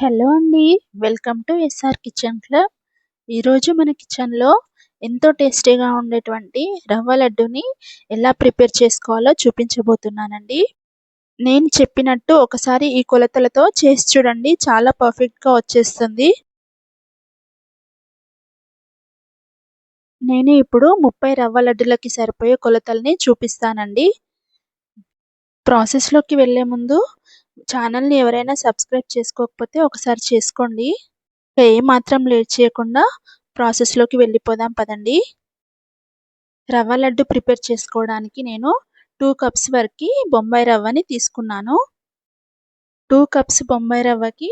Hello అండి. Welcome to SR kitchen club ఈరోజు మన కిచెన్లో ఎంతో టేస్టీగా ఉండేటువంటి రవ్వ లడ్డుని ఎలా ప్రిపేర్ చేసుకోవాలో చూపించబోతున్నానండి. నేను చెప్పినట్టు ఒకసారి ఈ కొలతలతో చేసి చూడండి. చాలా పర్ఫెక్ట్గా వచ్చేస్తుంది. నేను ఇప్పుడు ముప్పై రవ్వ లడ్డులకి సరిపోయే కొలతల్ని చూపిస్తానండి. ప్రాసెస్లోకి వెళ్ళే ముందు ఛానల్ని ఎవరైనా సబ్స్క్రైబ్ చేసుకోకపోతే ఒకసారి చేసుకోండి. ఏ మాత్రం లేట్ చేయకుండా ప్రాసెస్లోకి వెళ్ళిపోదాం పదండి. రవ్వ లడ్డు ప్రిపేర్ చేసుకోవడానికి నేను టూ కప్స్ వరకు బొంబాయి రవ్వని తీసుకున్నాను. టూ కప్స్ బొంబాయి రవ్వకి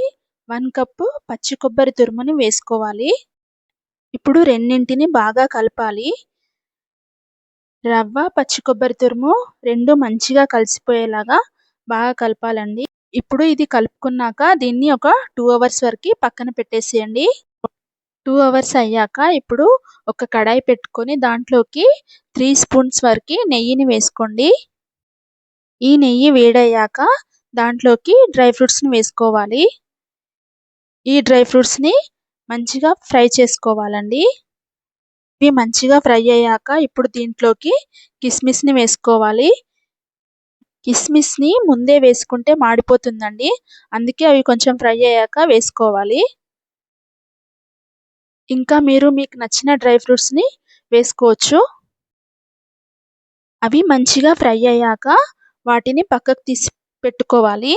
వన్ కప్పు పచ్చి కొబ్బరి తురుముని వేసుకోవాలి. ఇప్పుడు రెండింటిని బాగా కలపాలి. రవ్వ పచ్చి కొబ్బరి తురుము రెండు మంచిగా కలిసిపోయేలాగా బాగా కలపాలండి. ఇప్పుడు ఇది కలుపుకున్నాక దీన్ని ఒక టూ అవర్స్ వరకు పక్కన పెట్టేసేయండి. టూ అవర్స్ అయ్యాక ఇప్పుడు ఒక కడాయి పెట్టుకొని దాంట్లోకి త్రీ స్పూన్స్ వరకు నెయ్యిని వేసుకోండి. ఈ నెయ్యి వేడయ్యాక దాంట్లోకి డ్రై ఫ్రూట్స్ని వేసుకోవాలి. ఈ డ్రై ఫ్రూట్స్ని మంచిగా ఫ్రై చేసుకోవాలండి. ఇవి మంచిగా ఫ్రై అయ్యాక ఇప్పుడు దీంట్లోకి కిస్మిస్ని వేసుకోవాలి. కిస్మిస్ని ముందే వేసుకుంటే మాడిపోతుందండి. అందుకే అవి కొంచెం ఫ్రై అయ్యాక వేసుకోవాలి. ఇంకా మీరు మీకు నచ్చిన డ్రై ఫ్రూట్స్ని వేసుకోవచ్చు. అవి మంచిగా ఫ్రై అయ్యాక వాటిని పక్కకు తీసి పెట్టుకోవాలి.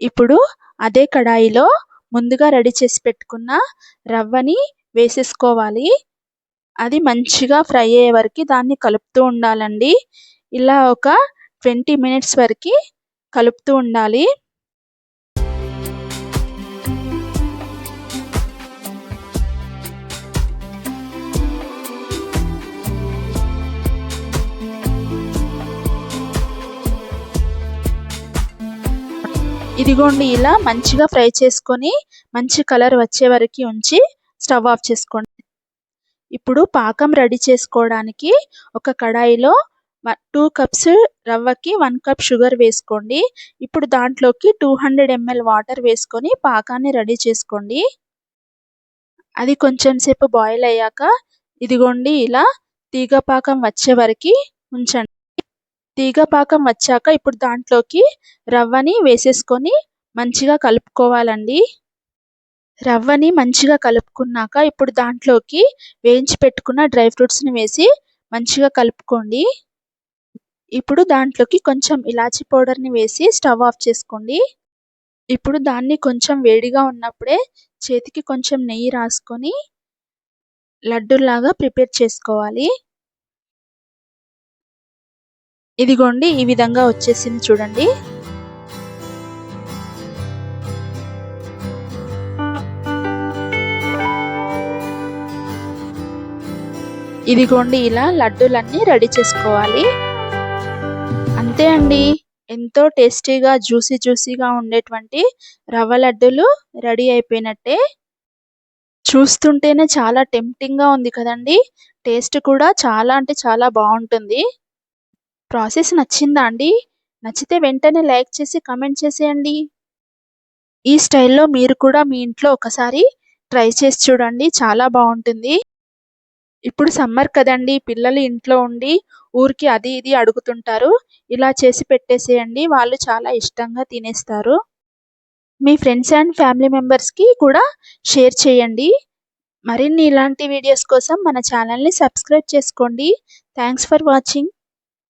ఇప్పుడు అదే కడాయిలో ముందుగా రెడీ చేసి పెట్టుకున్న రవ్వని వేసేసుకోవాలి. అది మంచిగా ఫ్రై అయ్యే వరకు దాన్ని కలుపుతూ ఉండాలండి. ఇలా ఒక ట్వంటీ మినిట్స్ వరకు కలుపుతూ ఉండాలి. ఇదిగోండి ఇలా మంచిగా ఫ్రై చేసుకొని మంచి కలర్ వచ్చే వరకు ఉంచి స్టవ్ ఆఫ్ చేసుకోండి. ఇప్పుడు పాకం రెడీ చేసుకోవడానికి ఒక కడాయిలో టూ కప్స్ రవ్వకి వన్ కప్ షుగర్ వేసుకోండి. ఇప్పుడు దాంట్లోకి టూ హండ్రెడ్ ఎంఎల్ వాటర్ వేసుకొని పాకాన్ని రెడీ చేసుకోండి. అది కొంచెం సేపు బాయిల్ అయ్యాక ఇదిగోండి ఇలా తీగ పాకం వచ్చే వరకు ఉంచండి. తీగ పాకం వచ్చాక ఇప్పుడు దాంట్లోకి రవ్వని వేసేసుకొని మంచిగా కలుపుకోవాలండి. రవ్వని మంచిగా కలుపుకున్నాక ఇప్పుడు దాంట్లోకి వేయించి పెట్టుకున్న డ్రై ఫ్రూట్స్ని వేసి మంచిగా కలుపుకోండి. ఇప్పుడు దాంట్లోకి కొంచెం ఇలాచి పౌడర్ని వేసి స్టవ్ ఆఫ్ చేసుకోండి. ఇప్పుడు దాన్ని కొంచెం వేడిగా ఉన్నప్పుడే చేతికి కొంచెం నెయ్యి రాసుకొని లడ్డూలాగా ప్రిపేర్ చేసుకోవాలి. ఇదిగోండి ఈ విధంగా వచ్చేసింది చూడండి. ఇదిగోండి ఇలా లడ్డూలన్నీ రెడీ చేసుకోవాలి. అంతే అండి. ఎంతో టేస్టీగా జ్యూసీ జ్యూసీగా ఉండేటువంటి రవ్వ లడ్డూలు రెడీ అయిపోయినట్టే. చూస్తుంటేనే చాలా టెంప్టింగ్గా ఉంది కదండి. టేస్ట్ కూడా చాలా అంటే చాలా బాగుంటుంది. ప్రాసెస్ నచ్చిందా అండి? నచ్చితే వెంటనే లైక్ చేసి కమెంట్ చేసేయండి. ఈ స్టైల్లో మీరు కూడా మీ ఇంట్లో ఒకసారి ట్రై చేసి చూడండి. చాలా బాగుంటుంది. ఇప్పుడు సమ్మర్ కదండి. పిల్లలు ఇంట్లో ఉండి ఊరికి అది ఇది అడుగుతుంటారు. ఇలా చేసి పెట్టేసేయండి. వాళ్ళు చాలా ఇష్టంగా తినేస్తారు. మీ ఫ్రెండ్స్ అండ్ ఫ్యామిలీ మెంబర్స్కి కూడా షేర్ చేయండి. మరిన్ని ఇలాంటి వీడియోస్ కోసం మన ఛానల్ని సబ్స్క్రైబ్ చేసుకోండి. Thanks for watching.